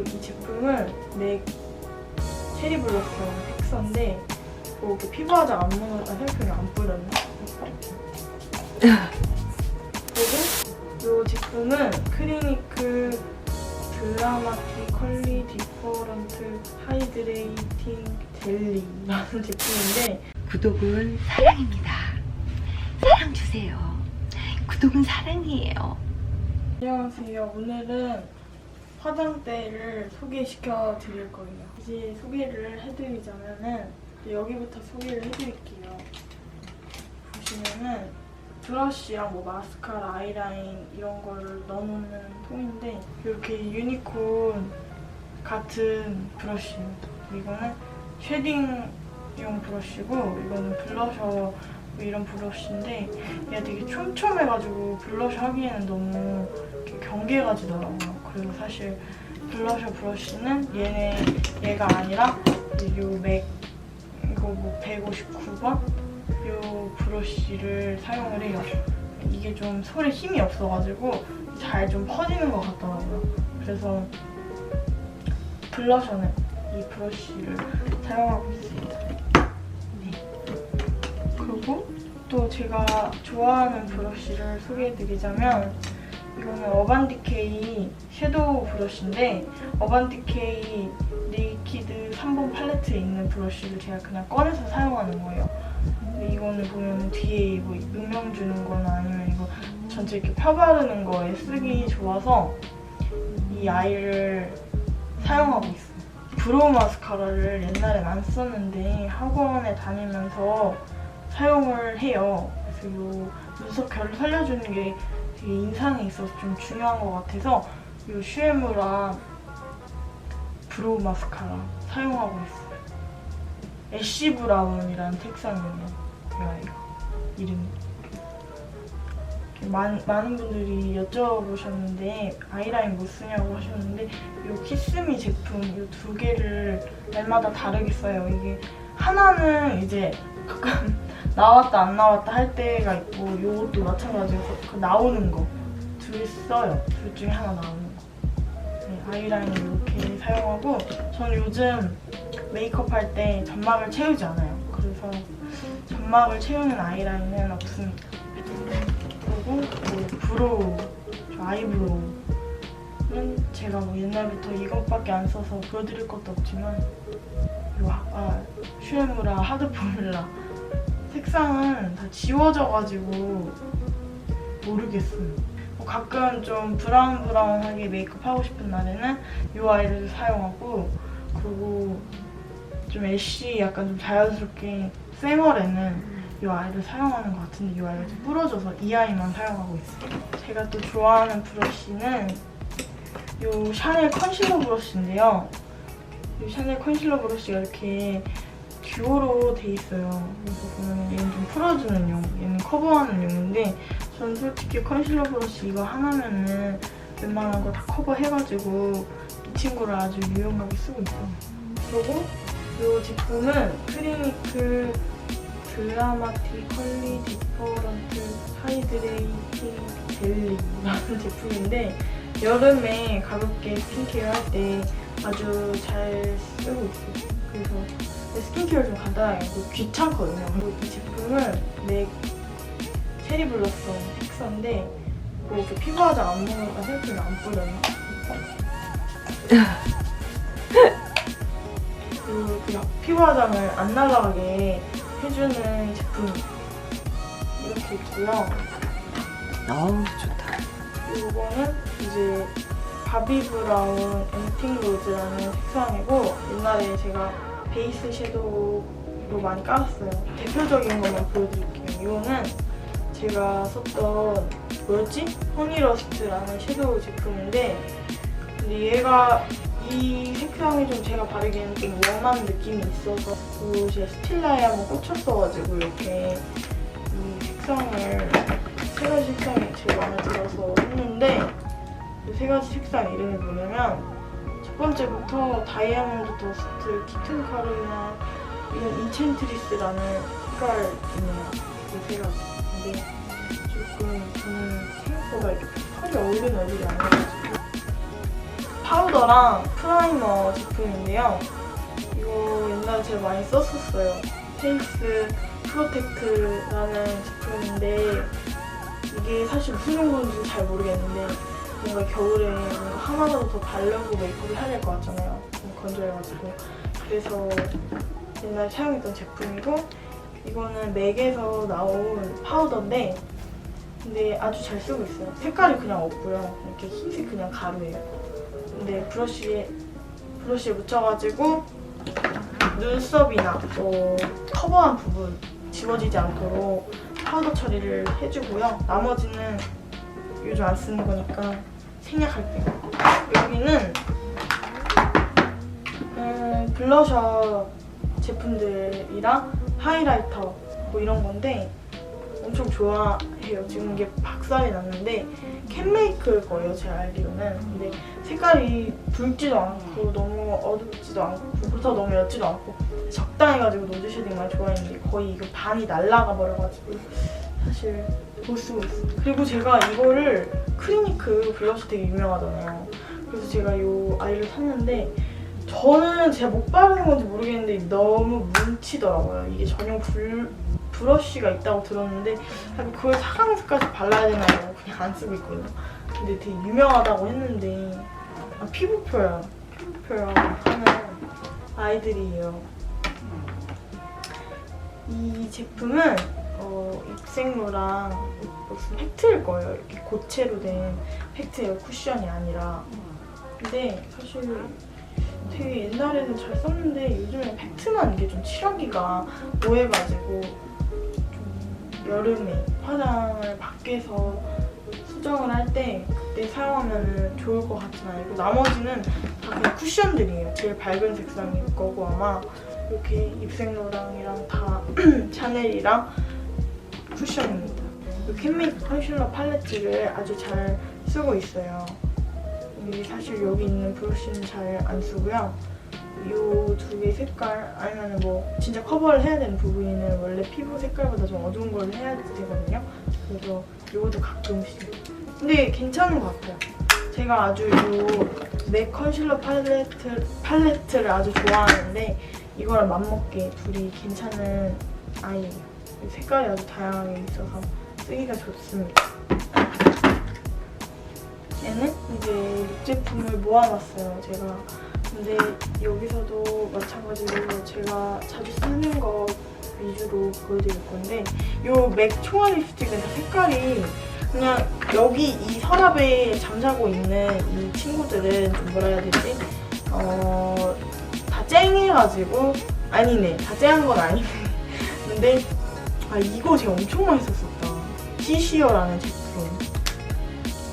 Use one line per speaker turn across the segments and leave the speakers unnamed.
그리고 이 제품은 맥 체리 블러썸 픽서인데 뭐 이렇게 피부 화장 안 묻었다 샴푸를 안 뿌렸나? 그리고 이 제품은 클리니크 드라마티 컬리 디퍼런트 하이드레이팅 젤리라는 제품인데
구독은 사랑입니다. 사랑 주세요. 구독은 사랑이에요.
안녕하세요. 오늘은 화장대를 소개시켜 드릴 거예요. 이제 소개를 해드리자면은 여기부터 소개를 해드릴게요. 보시면은 브러쉬랑 뭐 마스카라, 아이라인 이런 거를 넣어놓는 통인데 이렇게 유니콘 같은 브러쉬예요. 이거는 쉐딩용 브러쉬고 이거는 블러셔 뭐 이런 브러쉬인데 얘가 되게 촘촘해가지고 블러셔 하기에는 너무 이렇게 경계가 지더라고요. 그리고 사실 블러셔 브러쉬는 얘네 얘가 아니라 요맥 이거 뭐 159번 요 브러쉬를 사용을 해요. 이게 좀 손에 힘이 없어가지고 잘 좀 퍼지는 것 같더라고요. 그래서 블러셔는 이 브러쉬를 사용하고 있습니다. 네. 그리고 또 제가 좋아하는 브러쉬를 소개해드리자면 이거는 어반디케이 섀도우 브러쉬인데 어반디케이 리퀴드 3번 팔레트에 있는 브러쉬를 제가 그냥 꺼내서 사용하는 거예요. 근데 이거는 보면 뒤에 뭐 음영 주는 거나 아니면 이거 전체 이렇게 펴바르는 거에 쓰기 좋아서 이 아이를 사용하고 있어요. 브로우 마스카라를 옛날엔 안 썼는데 학원에 다니면서 사용을 해요. 그래서 이 눈썹 결을 살려주는 게 되게 인상에 있어서 좀 중요한 것 같아서 이 슈에무라 브로우 마스카라 사용하고 있어요. 애쉬 브라운이라는 색상이에요. 이 아이가 이름이. 많, 많은 분들이 여쭤보셨는데 아이라인 뭐 쓰냐고 하셨는데 이 키스미 제품 이 두 개를 날마다 다르게 써요. 이게 하나는 이제 가끔 나왔다 안 나왔다 할 때가 있고 이것도 마찬가지로 그 나오는 거두개 써요. 둘 중에 하나 나오는 거. 네, 아이라인을 이렇게 사용하고 저는 요즘 메이크업 할 때 점막을 채우지 않아요. 그래서 점막을 채우는 아이라인은 없습니다. 그리고 뭐 브로우, 저 아이브로우는 제가 뭐 옛날부터 이것밖에 안 써서 보여드릴 것도 없지만 요 아, 슈에무라 하드 포뮬라 색상은 다 지워져가지고 모르겠어요. 뭐 가끔 좀 브라운 브라운하게 메이크업 하고 싶은 날에는 이 아이를 사용하고 그리고 좀 애쉬 약간 좀 자연스럽게 쌩얼에는 이 아이를 사용하는 것 같은데 이 아이가 좀 부러져서 이 아이만 사용하고 있어요. 제가 또 좋아하는 브러쉬는 이 샤넬 컨실러 브러쉬인데요. 이 샤넬 컨실러 브러쉬가 이렇게 듀오로 돼 있어요. 그래서 보면 얘는 좀 풀어주는 용, 얘는 커버하는 용인데 저는 솔직히 컨실러 브러쉬 이거 하나면은 웬만한 거 다 커버해가지고 이 친구를 아주 유용하게 쓰고 있어요. 그리고 이 제품은 클리니크 드라마티 컬리 디퍼런트 하이드레이팅 젤리라는 제품인데 여름에 가볍게 스킨케어 할 때 아주 잘 쓰고 있어요. 그래서 스킨케어 좀 간단하게 하고 귀찮거든요. 그리고 이 제품은 맥 체리 블러썸 픽서인데 뭐 이렇게 피부 화장 안 먹으니까 샴푸를 안 뿌렸나? 그리고 그냥 피부 화장을 안 날아가게 해주는 제품 이렇게 있고요.
어우 좋다.
이거는 이제 바비 브라운 앤틱 로즈라는 색상이고 옛날에 제가 베이스 섀도우로 많이 깔았어요. 대표적인 것만 보여드릴게요. 이거는 제가 썼던 뭐였지? 허니러스트라는 섀도우 제품인데 근데 얘가 이 색상이 좀 제가 바르기에는 좀 연한 느낌이 있어서 제가 스틸라에 한번 꽂혔어가지고 이렇게 이 색상을 세 가지 색상이 제일 마음에 들어서 했는데 이세 가지 색상 이름이 뭐냐면 첫 번째 부터 다이아몬드 더스트, 키튼 카르나 이런 인첸트리스라는 색깔이네요. 이세 가지. 근데 조금 저는 생각보다 이렇게 펄이 어울리는 얼굴이 아니어가지고 파우더랑 프라이머 제품인데요. 이거 옛날에 제가 많이 썼었어요. 페이스 프로텍트라는 제품인데 이게 사실 무슨 용도인지 잘 모르겠는데 뭔가 겨울에 뭔가 하나라도 더 바르고 메이크업을 해야 될 것 같잖아요. 좀 건조해가지고 그래서 옛날에 사용했던 제품이고 이거는 맥에서 나온 파우더인데 근데 아주 잘 쓰고 있어요. 색깔이 그냥 없고요. 이렇게 흰색 그냥 가루예요. 근데 브러쉬에 브러쉬에 묻혀가지고 눈썹이나 뭐 커버한 부분 지워지지 않도록 파우더 처리를 해주고요. 나머지는 요즘 안 쓰는 거니까 생략할 때 여기는 음, 블러셔 제품들이랑 하이라이터 뭐 이런 건데 엄청 좋아해요. 지금 이게 박살이 났는데 캔메이크일 거예요, 제가 알기로는. 근데 색깔이 붉지도 않고 너무 어둡지도 않고 그렇다고 너무 옅지도 않고 적당히 가지고 노즈 쉐딩 많이 좋아했는데 거의 이거 반이 날라가 버려가지고 사실 못 쓰고 있어요. 그리고 제가 이거를 크리니크 블러셔 되게 유명하잖아요. 그래서 제가 이 아이를 샀는데 저는 제가 못 바르는 건지 모르겠는데 너무 뭉치더라고요. 이게 전용 불, 브러쉬가 있다고 들었는데 약간 그걸 사강색까지 발라야 되나요? 그냥 안 쓰고 있거든요. 근데 되게 유명하다고 했는데 아, 피부표야. 피부표야 하는 아이들이에요. 이 제품은 어, 입생로랑 무슨 팩트일 거예요. 이렇게 고체로 된 팩트예요. 쿠션이 아니라. 근데 사실 되게 옛날에는 잘 썼는데 요즘에 팩트만 이게 좀 칠하기가 뭐해가지고 좀 여름에 화장을 밖에서 수정을 할 때 그때 사용하면 좋을 것 같진 않고 나머지는 다 그냥 쿠션들이에요. 제일 밝은 색상일 거고 아마 이렇게 입생로랑이랑 다 샤넬이랑 쿠션입니다. 이 캔메이크 컨실러 팔레트를 아주 잘 쓰고 있어요. 이 사실 여기 있는 브러쉬는 잘 안 쓰고요. 이 두 개 색깔 아니면 뭐 진짜 커버를 해야 되는 부분은 원래 피부 색깔보다 좀 어두운 걸 해야 되거든요. 그래서 이것도 가끔씩. 근데 괜찮은 것 같아요. 제가 아주 이맥 컨실러 팔레트, 팔레트를 아주 좋아하는데 이거랑 맞먹게 둘이 괜찮은 아이예요. 색깔이 아주 다양하게 있어서 쓰기가 좋습니다. 얘는 이제 립 제품을 모아놨어요, 제가. 근데 여기서도 마찬가지로 제가 자주 쓰는 거 위주로 보여드릴 건데 요맥 총알 립스틱은 다 색깔이 그냥 여기 이 서랍에 잠자고 있는 이 친구들은 좀 뭐라 해야 되지? 어... 다 쨍해가지고 아니네, 다 쨍한 건 아니네. 근데 아 이거 제가 엄청 많이 썼었다. 시시어라는 제품.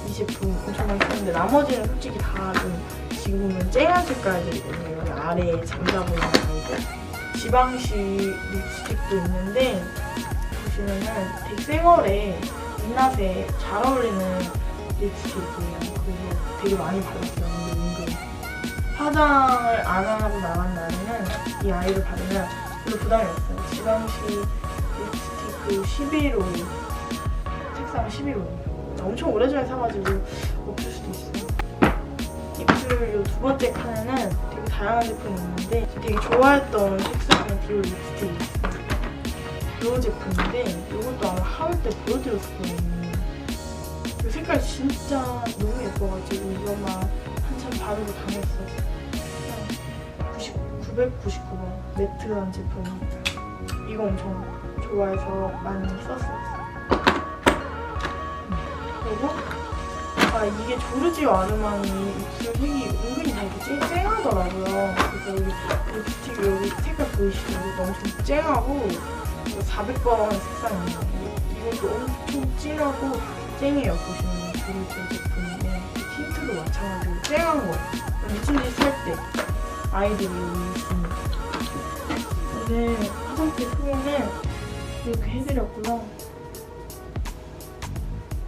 이 제품 엄청 많이 썼는데 나머지는 솔직히 다 좀 지금은 쨍한 색깔들이거든요. 여기 아래에 잠자고 있는 아이들. 지방시 립스틱도 있는데 보시면은 쌩얼에 입맛에 잘 어울리는 립스틱이에요. 그래서 되게 많이 발랐어요. 근데 은근 화장을 안 하고 나간 날에는 이 아이를 바르면 별로 부담이 없어요. 지방시 립스틱 그 11호 색상 11호 엄청 오래전에 사가지고 없을 수도 있어요. 입술 요두 번째 칸에는 되게 다양한 제품이 있는데 되게 좋아했던 색상의 디올 립스틱이 있어요. 이 제품인데 이것도 아마 하울 때 보여드렸을 거예요. 이 색깔 진짜 너무 예뻐가지고 이것만 한참 바르고 다녔어요. 90, 999번 매트한 제품 이거 엄청 좋아해서 많이 썼어요. 그리고 아 이게 조르지오 아르마니 입술 색이 은근히 쨍, 쨍하더라고요. 그래서 여기 립스틱 여기 색깔 보이시죠? 이거 엄청 쨍하고 400번 색상입니다. 이- 이것도 엄청 진하고 쨍해요. 보시면 조르지오 제품인데 틴트도 마찬가지로 쨍한 거. 미친 짓살때 아이들이 있습니다. 오늘 화장대 소개는 이렇게 해드렸고요.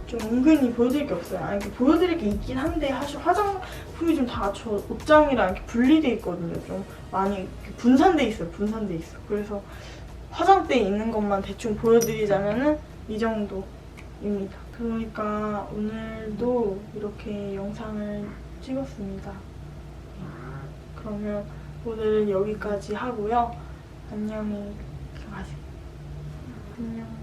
좀 은근히 보여드릴 게 없어요. 아니, 이렇게 보여드릴 게 있긴 한데 사실 화장품이 좀 다 저 옷장이랑 이렇게 분리돼 있거든요. 좀 많이 분산돼 있어요. 분산돼 있어. 그래서 화장대에 있는 것만 대충 보여드리자면은 이 정도입니다. 그러니까 오늘도 이렇게 영상을 찍었습니다. 그러면 오늘은 여기까지 하고요. 안녕히 가세요. 안녕.